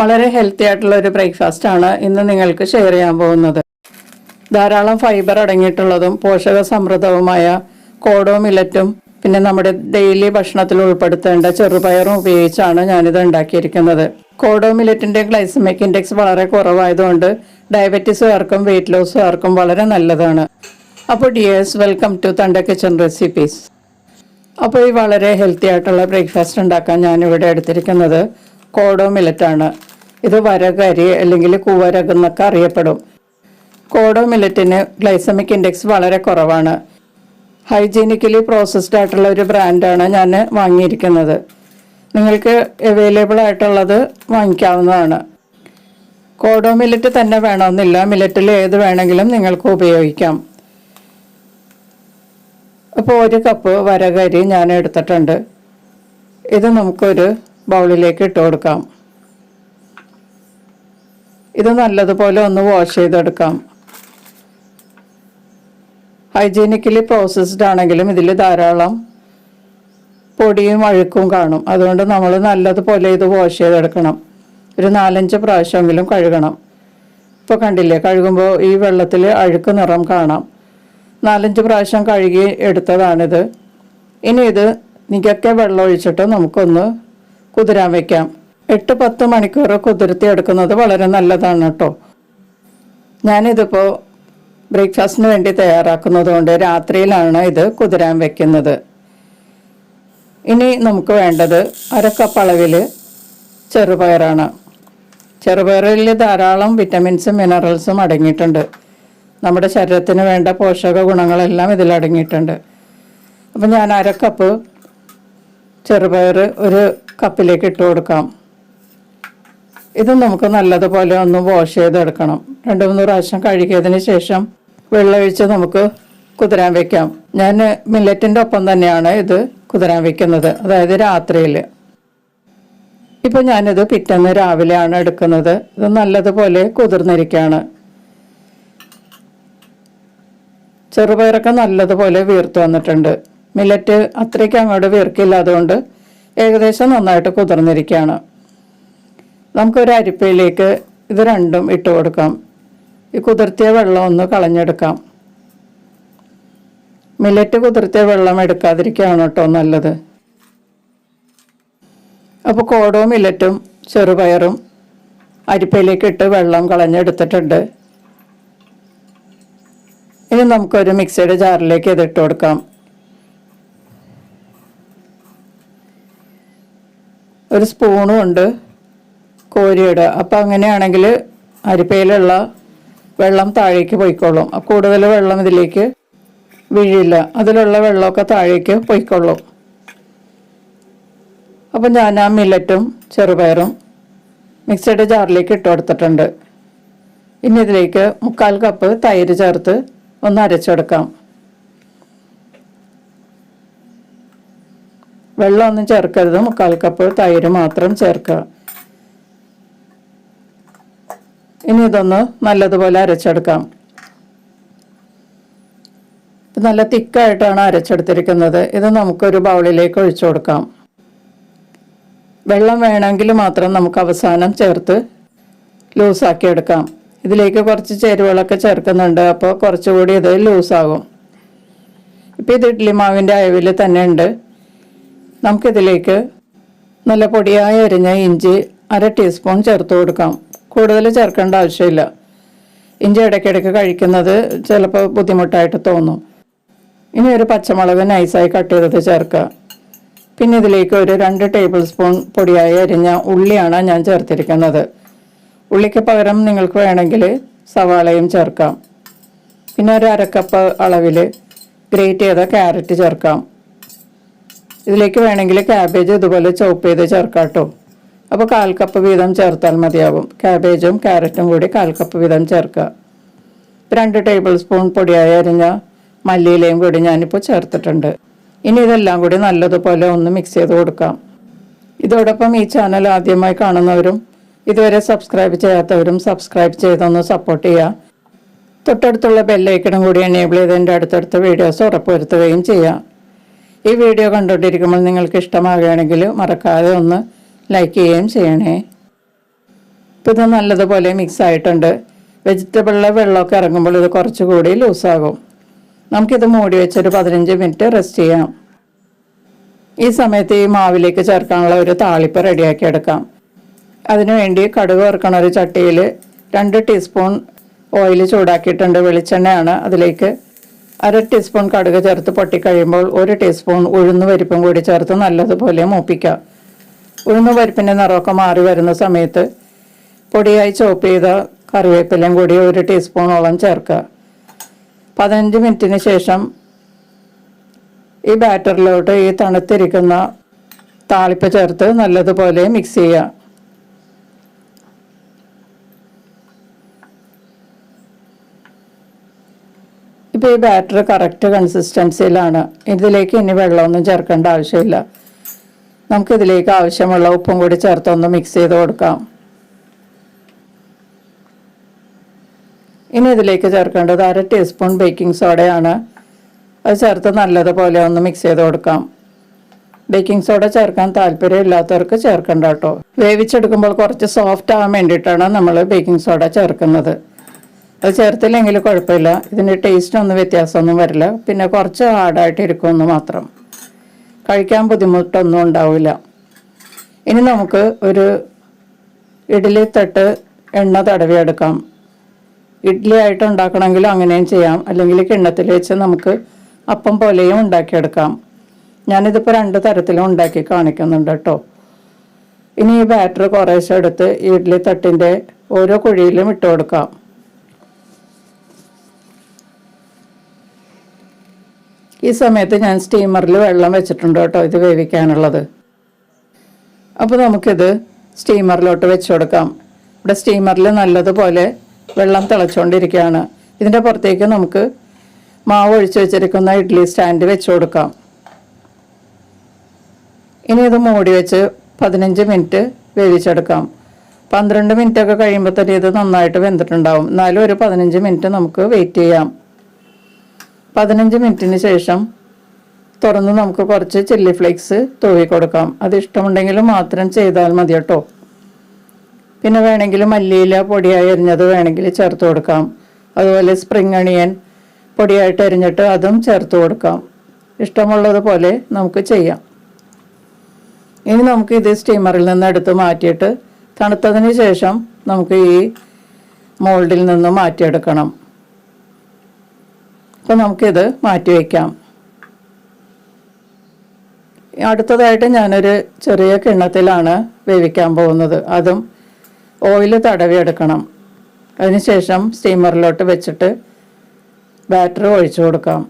വളരെ ഹെൽത്തി ആയിട്ടുള്ള ഒരു ബ്രേക്ക്ഫാസ്റ്റ് ആണ് ഇന്ന് നിങ്ങൾക്ക് ഷെയർ ചെയ്യാൻ പോകുന്നത്. ധാരാളം ഫൈബർ അടങ്ങിയിട്ടുള്ളതും പോഷക സമൃദ്ധവുമായ കോഡോ മില്ലറ്റും പിന്നെ നമ്മുടെ ഡെയിലി ഭക്ഷണത്തിൽ ഉൾപ്പെടുത്തേണ്ട ചെറുപയറും ഉപയോഗിച്ചാണ് ഞാനിത് ഉണ്ടാക്കിയിരിക്കുന്നത്. കോഡോ മില്ലറ്റിന്റെ ഗ്ലൈസമിക് ഇൻഡെക്സ് വളരെ കുറവായതുകൊണ്ട് ഡയബറ്റീസുകാർക്കും വെയിറ്റ് ലോസുകാർക്കും വളരെ നല്ലതാണ്. അപ്പോൾ dears welcome to Thanda kitchen recipes അപ്പോൾ ഈ വളരെ ഹെൽത്തി ആയിട്ടുള്ള ബ്രേക്ക്ഫാസ്റ്റ് ഉണ്ടാക്കാൻ ഞാനിവിടെ എടുത്തിരിക്കുന്നത്. കോഡോ മില്ലറ്റാണ് ഇത് വരകരി അല്ലെങ്കിൽ കൂവരക് എന്നൊക്കെ അറിയപ്പെടും. കോഡോ മില്ലറ്റിന് ഗ്ലൈസമിക് ഇൻഡെക്സ് വളരെ കുറവാണ്. ഹൈജീനിക്കലി പ്രോസസ്ഡ് ആയിട്ടുള്ള ഒരു ബ്രാൻഡാണ് ഞാൻ വാങ്ങിയിരിക്കുന്നത്. നിങ്ങൾക്ക് അവൈലബിൾ ആയിട്ടുള്ളത് വാങ്ങിക്കാവുന്നതാണ്. കോഡോ മില്ലറ്റ് തന്നെ വേണമെന്നില്ല. മില്ലറ്റിൽ ഏത് വേണമെങ്കിലും നിങ്ങൾക്ക് ഉപയോഗിക്കാം. അപ്പോൾ ഒരു കപ്പ് വരകരി ഞാൻ എടുത്തിട്ടുണ്ട്. ഇത് നമുക്കൊരു ബൗളിലേക്ക് ഇട്ട് കൊടുക്കാം. ഇത് നല്ലതുപോലെ ഒന്ന് വാഷ് ചെയ്തെടുക്കാം. ഹൈജീനിക്കലി പ്രോസസ്ഡ് ആണെങ്കിലും ഇതിൽ ധാരാളം പൊടിയും അഴുക്കും കാണും. അതുകൊണ്ട് നമ്മൾ നല്ലതുപോലെ ഇത് വാഷ് ചെയ്തെടുക്കണം. ഒരു നാലഞ്ച് പ്രാവശ്യമെങ്കിലും കഴുകണം. ഇപ്പോൾ കണ്ടില്ലേ കഴുകുമ്പോൾ ഈ വെള്ളത്തിൽ അഴുക്ക് നിറം കാണാം. നാലഞ്ച് പ്രാവശ്യം കഴുകി എടുത്തതാണിത്. ഇനി ഇത് നികക്കെ വെള്ളം ഒഴിച്ചിട്ട് നമുക്കൊന്ന് കുതിരാൻ വെക്കാം. എട്ട് പത്ത് മണിക്കൂർ കുതിർത്തി എടുക്കുന്നത് വളരെ നല്ലതാണ് കേട്ടോ. ഞാനിതിപ്പോൾ ബ്രേക്ക്ഫാസ്റ്റിന് വേണ്ടി തയ്യാറാക്കുന്നത് കൊണ്ട് രാത്രിയിലാണ് ഇത് കുതിരാൻ വെക്കുന്നത്. ഇനി നമുക്ക് വേണ്ടത് അരക്കപ്പ് കപ്പ് അളവിൽ ചെറുപയറാണ്. ചെറുപയറിൽ ധാരാളം വിറ്റമിൻസും മിനറൽസും അടങ്ങിയിട്ടുണ്ട്. നമ്മുടെ ശരീരത്തിന് വേണ്ട പോഷക ഗുണങ്ങളെല്ലാം ഇതിലടങ്ങിയിട്ടുണ്ട് അപ്പം ഞാൻ അരക്കപ്പ് കപ്പ് ചെറുപയർ ഒരു കപ്പിലേക്ക് ഇട്ട് കൊടുക്കാം. ഇത് നമുക്ക് നല്ലതുപോലെ ഒന്ന് വാഷ് ചെയ്തെടുക്കണം. രണ്ട് മൂന്ന് പ്രാവശ്യം കഴുകിയതിന് ശേഷം വെള്ളമൊഴിച്ച് നമുക്ക് കുതിരാൻ വെക്കാം. ഞാൻ മില്ലറ്റിന്റെ ഒപ്പം തന്നെയാണ് ഇത് കുതിരാൻ വെക്കുന്നത് അതായത് രാത്രിയിൽ ഇപ്പം ഞാനിത് പിറ്റേന്ന് രാവിലെയാണ് എടുക്കുന്നത്. ഇത് നല്ലതുപോലെ കുതിർന്നിരിക്കുകയാണ് ചെറുപയറൊക്കെ നല്ലതുപോലെ വീർത്ത് വന്നിട്ടുണ്ട്. മില്ലറ്റ് അത്രയ്ക്ക് അങ്ങോട്ട് വീർക്കില്ല അതുകൊണ്ട് ഏകദേശം നന്നായിട്ട് കുതിർന്നിരിക്കുകയാണ്. നമുക്കൊരു അരിപ്പയിലേക്ക് ഇത് രണ്ടും ഇട്ട് കൊടുക്കാം. ഈ കുതിർത്തിയ വെള്ളം ഒന്ന് കളഞ്ഞെടുക്കാം. മില്ലറ്റ് കുതിർത്തിയ വെള്ളം എടുക്കാതിരിക്കുകയാണ് കേട്ടോ നല്ലത്. അപ്പോൾ കോടോ മില്ലറ്റും ചെറുപയറും അരിപ്പയിലേക്ക് ഇട്ട് വെള്ളം കളഞ്ഞെടുത്തിട്ടുണ്ട്. ഇനി നമുക്കൊരു മിക്സിയുടെ ജാറിലേക്ക് ഇത് ഇട്ട് കൊടുക്കാം. ഒരു സ്പൂണും ഉണ്ട് കോരിയിടുക. അപ്പം അങ്ങനെയാണെങ്കിൽ അരിപ്പയിലുള്ള വെള്ളം താഴേക്ക് പോയിക്കോളും കൂടുതൽ വെള്ളം ഇതിലേക്ക് വീഴില്ല. അതിലുള്ള വെള്ളമൊക്കെ താഴേക്ക് പോയിക്കൊള്ളും. അപ്പം ഞാൻ ആ മില്ലറ്റും ചെറുപയറും മിക്സഡ് ജാറിലേക്ക് ഇട്ട് കൊടുത്തിട്ടുണ്ട്. ഇനി ഇതിലേക്ക് മുക്കാൽ കപ്പ് തൈര് ചേർത്ത് ഒന്ന് അരച്ചെടുക്കാം. വെള്ളമൊന്നും ചേർക്കരുത്. മുക്കാൽ കപ്പ് തൈര് മാത്രം ചേർക്കുക. ഇനി ഇതൊന്ന് നല്ലതുപോലെ അരച്ചെടുക്കാം. നല്ല തിക്കായിട്ടാണ് അരച്ചെടുത്തിരിക്കുന്നത്. ഇത് നമുക്കൊരു ബൗളിലേക്ക് ഒഴിച്ചു കൊടുക്കാം. വെള്ളം വേണമെങ്കിൽ മാത്രം നമുക്ക് അവസാനം ചേർത്ത് ലൂസാക്കി എടുക്കാം. ഇതിലേക്ക് കുറച്ച് ചേരുവകളൊക്കെ ചേർക്കുന്നുണ്ട്. അപ്പോൾ കുറച്ചുകൂടി ഇത് ലൂസാകും. ഇപ്പം ഇത് ഇഡ്ഡലി മാവിന്റെ അയവിൽ തന്നെ ഉണ്ട്. നമുക്കിതിലേക്ക് നല്ല പൊടിയായ അരിഞ്ഞ ഇഞ്ചി അര ടീസ്പൂൺ ചേർത്ത് കൊടുക്കാം. കൂടുതൽ ചേർക്കേണ്ട ആവശ്യമില്ല. ഇഞ്ചി ഇടയ്ക്കിടയ്ക്ക് കഴിക്കുന്നത് ചിലപ്പോൾ ബുദ്ധിമുട്ടായിട്ട് തോന്നും. ഇനി ഒരു പച്ചമുളക് നൈസായി കട്ട് ചെയ്തത് ചേർക്കുക. പിന്നെ ഇതിലേക്ക് ഒരു രണ്ട് ടേബിൾ സ്പൂൺ പൊടിയായി അരിഞ്ഞ ഉള്ളിയാണ് ഞാൻ ചേർത്തിരിക്കുന്നത്. ഉള്ളിക്ക് പകരം നിങ്ങൾക്ക് വേണമെങ്കിൽ സവാളയും ചേർക്കാം. പിന്നെ ഒരു അരക്കപ്പ് അളവിൽ ഗ്രേറ്റ് ചെയ്ത ക്യാരറ്റ് ചേർക്കാം. ഇതിലേക്ക് വേണമെങ്കിൽ ക്യാബേജ് ഇതുപോലെ ചോപ്പ് ചെയ്ത് ചേർക്കാം കേട്ടോ അപ്പോൾ കാൽ കപ്പ് വീതം ചേർത്താൽ മതിയാവും. ക്യാബേജും ക്യാരറ്റും കൂടി കാൽ കപ്പ് വീതം ചേർക്കുക. രണ്ട് ടേബിൾ സ്പൂൺ പൊടിയായി അരിഞ്ഞ മല്ലിയിലയും കൂടി ഞാനിപ്പോൾ ചേർത്തിട്ടുണ്ട്. ഇനി ഇതെല്ലാം കൂടി നല്ലതുപോലെ ഒന്ന് മിക്സ് ചെയ്ത് കൊടുക്കാം. ഇതോടൊപ്പം ഈ ചാനൽ ആദ്യമായി കാണുന്നവരും ഇതുവരെ സബ്സ്ക്രൈബ് ചെയ്യാത്തവരും സബ്സ്ക്രൈബ് ചെയ്തൊന്ന് സപ്പോർട്ട് ചെയ്യുക. തൊട്ടടുത്തുള്ള ബെല്ലൈക്കണം കൂടി എനേബിൾ ചെയ്ത് എന്റെ അടുത്തടുത്ത വീഡിയോസ് ഉറപ്പുവരുത്തുകയും ചെയ്യാം. ഈ വീഡിയോ കണ്ടുകൊണ്ടിരിക്കുമ്പോൾ നിങ്ങൾക്ക് ഇഷ്ടമാകുകയാണെങ്കിൽ മറക്കാതെ ഒന്ന് ലൈക്ക് ചെയ്യുകയും ചെയ്യണേ. ഇപ്പം ഇത് നല്ലതുപോലെ മിക്സ് ആയിട്ടുണ്ട്. വെജിറ്റബിളിലെ വെള്ളമൊക്കെ ഇറങ്ങുമ്പോൾ ഇത് കുറച്ചുകൂടി ലൂസാകും നമുക്കിത് മൂടി വെച്ചൊരു പതിനഞ്ച് മിനിറ്റ് റെസ്റ്റ് ചെയ്യാം. ഈ സമയത്ത് ഈ മാവിലേക്ക് ചേർക്കാനുള്ള ഒരു താളിപ്പ് റെഡിയാക്കി എടുക്കാം. അതിനുവേണ്ടി കടുക് വറുക്കണ ഒരു ചട്ടിയിൽ രണ്ട് ടീസ്പൂൺ ഓയിൽ ചൂടാക്കിയിട്ടുണ്ട് വെളിച്ചെണ്ണയാണ് അതിലേക്ക് അര ടീസ്പൂൺ കടുക് ചേർത്ത് പൊട്ടിക്കഴിയുമ്പോൾ ഒരു ടീസ്പൂൺ ഉഴുന്ന് പരിപ്പും കൂടി ചേർത്ത് നല്ലതുപോലെ മൂപ്പിക്കുക. ഉഴുന്ന് പരിപ്പിന്റെ നിറമൊക്കെ മാറി വരുന്ന സമയത്ത് പൊടിയായി ചോപ്പ് ചെയ്ത കറിവേപ്പിലയും കൂടി ഒരു ടീസ്പൂണോളം ചേർക്കുക. പതിനഞ്ച് മിനിറ്റിന് ശേഷം ഈ ബാറ്ററിലോട്ട് ഈ തണുത്തിരിക്കുന്ന താളിപ്പ് ചേർത്ത് നല്ലതുപോലെ മിക്സ് ചെയ്യുക. ഇപ്പോൾ ഈ ബാറ്റർ കറക്റ്റ് കൺസിസ്റ്റൻസിയിലാണ് ഇതിലേക്ക് ഇനി വെള്ളമൊന്നും ചേർക്കേണ്ട ആവശ്യമില്ല. നമുക്കിതിലേക്ക് ആവശ്യമുള്ള ഉപ്പും കൂടി ചേർത്തൊന്ന് മിക്സ് ചെയ്ത് കൊടുക്കാം. ഇനി ഇതിലേക്ക് ചേർക്കേണ്ടത് അര ടീസ്പൂൺ ബേക്കിംഗ് സോഡയാണ് അത് ചേർത്ത് നല്ലതുപോലെ ഒന്ന് മിക്സ് ചെയ്ത് കൊടുക്കാം. ബേക്കിംഗ് സോഡ ചേർക്കാൻ താല്പര്യമില്ലാത്തവർക്ക് ചേർക്കണ്ട കേട്ടോ. വേവിച്ചെടുക്കുമ്പോൾ കുറച്ച് സോഫ്റ്റ് ആവാൻ വേണ്ടിയിട്ടാണ് നമ്മൾ ബേക്കിംഗ് സോഡ ചേർക്കുന്നത്. അത് ചേർത്തില്ലെങ്കിൽ കുഴപ്പമില്ല. ഇതിന്റെ ഒന്നും വ്യത്യാസമൊന്നും വരില്ല. പിന്നെ കുറച്ച് ഹാർഡായിട്ട് ഇരിക്കുമെന്ന് മാത്രം. കഴിക്കാൻ ബുദ്ധിമുട്ടൊന്നും ഉണ്ടാവില്ല. ഇനി നമുക്ക് ഒരു ഇഡ്ഡലി തട്ട് എണ്ണ തടവി എടുക്കാം. ഇഡ്ഡലി ആയിട്ട് ഉണ്ടാക്കണമെങ്കിൽ അങ്ങനെയും ചെയ്യാം. അല്ലെങ്കിൽ കിണ്ണത്തിൽ വെച്ച് നമുക്ക് അപ്പം പോലെയും ഉണ്ടാക്കിയെടുക്കാം. ഞാനിതിപ്പോൾ രണ്ട് തരത്തിലും ഉണ്ടാക്കി കാണിക്കുന്നുണ്ട് കേട്ടോ. ഇനി ഈ ബാറ്റർ കുറേശ്ശെ എടുത്ത് ഇഡ്ഡലി തട്ടിന്റെ ഓരോ കുഴിയിലും ഇട്ട് കൊടുക്കാം. ഈ സമയത്ത് ഞാൻ സ്റ്റീമറിൽ വെള്ളം വെച്ചിട്ടുണ്ട് കേട്ടോ ഇത് വേവിക്കാനുള്ളത്. അപ്പോൾ നമുക്കിത് സ്റ്റീമറിലോട്ട് വെച്ച് കൊടുക്കാം. ഇവിടെ സ്റ്റീമറിൽ നല്ലതുപോലെ വെള്ളം തിളച്ചുകൊണ്ടിരിക്കുകയാണ് ഇതിന്റെ പുറത്തേക്ക് നമുക്ക് മാവ് ഒഴിച്ച് വെച്ചിരിക്കുന്ന ഇഡ്ഡലി സ്റ്റാൻഡ് വെച്ച് കൊടുക്കാം. ഇനി ഇത് മൂടി വെച്ച് പതിനഞ്ച് മിനിറ്റ് വേവിച്ചെടുക്കാം. പന്ത്രണ്ട് മിനിറ്റ് ഒക്കെ കഴിയുമ്പോൾ തന്നെ ഇത് നന്നായിട്ട് വെന്തിട്ടുണ്ടാവും. എന്നാലും ഒരു പതിനഞ്ച് മിനിറ്റ് നമുക്ക് വെയിറ്റ് ചെയ്യാം. പതിനഞ്ച് മിനിറ്റിന് ശേഷം തുറന്ന് നമുക്ക് കുറച്ച് ചില്ലി ഫ്ലേക്സ് തൂവി കൊടുക്കാം. അത് ഇഷ്ടമുണ്ടെങ്കിൽ മാത്രം ചെയ്താൽ മതി കേട്ടോ. പിന്നെ വേണമെങ്കിൽ മല്ലിയില പൊടിയായി അരിഞ്ഞത് വേണമെങ്കിൽ ചേർത്ത് കൊടുക്കാം. അതുപോലെ സ്പ്രിംഗ് അണിയൻ പൊടിയായിട്ട് അരിഞ്ഞിട്ട് അതും ചേർത്ത് കൊടുക്കാം. ഇഷ്ടമുള്ളതുപോലെ നമുക്ക് ചെയ്യാം. ഇനി നമുക്ക് ഇത് സ്റ്റീമറിൽ നിന്ന് എടുത്ത് മാറ്റിയിട്ട് തണുത്തതിന് ശേഷം നമുക്ക് ഈ മോൾഡിൽ നിന്ന് മാറ്റിയെടുക്കണം. അപ്പോൾ നമുക്കിത് മാറ്റി വയ്ക്കാം അടുത്തതായിട്ട് ഞാനൊരു ചെറിയ കിണ്ണത്തിലാണ് വേവിക്കാൻ പോകുന്നത്. അതും ഓയിൽ തടവിയെടുക്കണം. അതിനുശേഷം സ്റ്റീമറിലോട്ട് വെച്ചിട്ട് ബാറ്റർ ഒഴിച്ചു കൊടുക്കാം.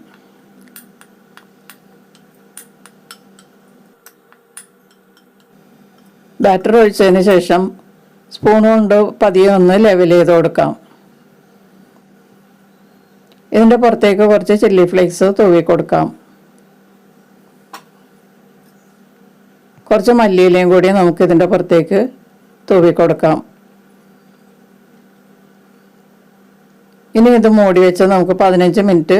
ബാറ്റർ ഒഴിച്ചതിന് ശേഷം സ്പൂൺ കൊണ്ട് പതിയെ ഒന്ന് ലെവൽ ചെയ്ത് കൊടുക്കാം. ഇതിന്റെ പുറത്തേക്ക് കുറച്ച് ചില്ലി ഫ്ലേക്സ് തൂവി കൊടുക്കാം. കുറച്ച് മല്ലിയിലയും കൂടി നമുക്ക് ഇതിന്റെ പുറത്തേക്ക് തൂവി കൊടുക്കാം. ഇനി ഇത് മൂടി വെച്ച് നമുക്ക് പതിനഞ്ച് മിനിറ്റ്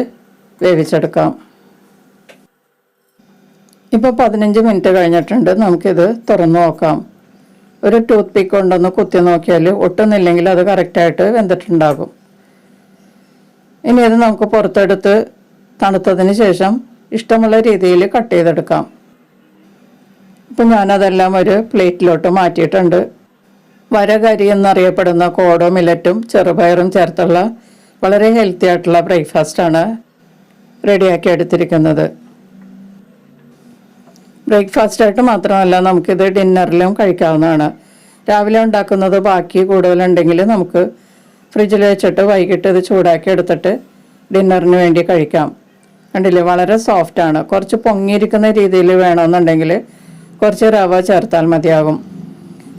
വേവിച്ചെടുക്കാം. ഇപ്പോൾ പതിനഞ്ച് മിനിറ്റ് കഴിഞ്ഞിട്ടുണ്ട്. നമുക്കിത് തുറന്നു നോക്കാം. ഒരു ടൂത്ത് പിക്ക് കൊണ്ടൊന്ന് കുത്തി നോക്കിയാൽ ഒട്ടുന്നില്ലെങ്കിൽ അത് കറക്റ്റായിട്ട് വെന്തിട്ടുണ്ടാകും. ഇനി ഇത് നമുക്ക് പുറത്തെടുത്ത് തണുത്തതിന് ശേഷം ഇഷ്ടമുള്ള രീതിയിൽ കട്ട് ചെയ്തെടുക്കാം. ഇപ്പം ഞാനതെല്ലാം ഒരു പ്ലേറ്റിലോട്ട് മാറ്റിയിട്ടുണ്ട്. വരകരി എന്നറിയപ്പെടുന്ന കോടോ മില്ലറ്റും ചെറുപയറും ചേർത്തുള്ള വളരെ ഹെൽത്തി ആയിട്ടുള്ള ബ്രേക്ക്ഫാസ്റ്റാണ് റെഡിയാക്കി എടുത്തിരിക്കുന്നത്. ബ്രേക്ക്ഫാസ്റ്റായിട്ട് മാത്രമല്ല നമുക്കിത് ഡിന്നറിലും കഴിക്കാവുന്നതാണ്. രാവിലെ ഉണ്ടാക്കുന്നത് ബാക്കി കൂടുതലുണ്ടെങ്കിൽ നമുക്ക് ഫ്രിഡ്ജിൽ വെച്ചിട്ട് വൈകിട്ട് ഇത് ചൂടാക്കി എടുത്തിട്ട് ഡിന്നറിന് വേണ്ടി കഴിക്കാം. കണ്ടില്ലേ? വളരെ സോഫ്റ്റാണ് കുറച്ച് പൊങ്ങിയിരിക്കുന്ന രീതിയിൽ വേണമെന്നുണ്ടെങ്കിൽ കുറച്ച് റവ ചേർത്താൽ മതിയാകും.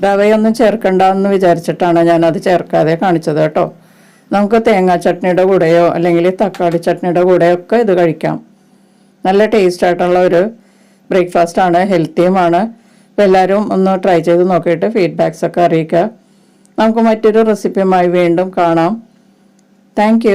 റവയൊന്നും ചേർക്കണ്ട എന്ന് വിചാരിച്ചിട്ടാണ് ഞാനത് ചേർക്കാതെ കാണിച്ചത് കേട്ടോ. നമുക്ക് തേങ്ങാ ചട്നിയുടെ കൂടെയോ അല്ലെങ്കിൽ തക്കാളി ചട്നിയുടെ കൂടെയോ ഒക്കെ ഇത് കഴിക്കാം. നല്ല ടേസ്റ്റ് ആയിട്ടുള്ള ഒരു ബ്രേക്ക്ഫാസ്റ്റാണ് ഹെൽത്തിയുമാണ് അപ്പോൾ എല്ലാവരും ഒന്ന് ട്രൈ ചെയ്ത് നോക്കിയിട്ട് ഫീഡ്ബാക്സ് ഒക്കെ അറിയിക്കുക. നമുക്ക് മറ്റൊരു റെസിപ്പിയുമായി വീണ്ടും കാണാം. താങ്ക്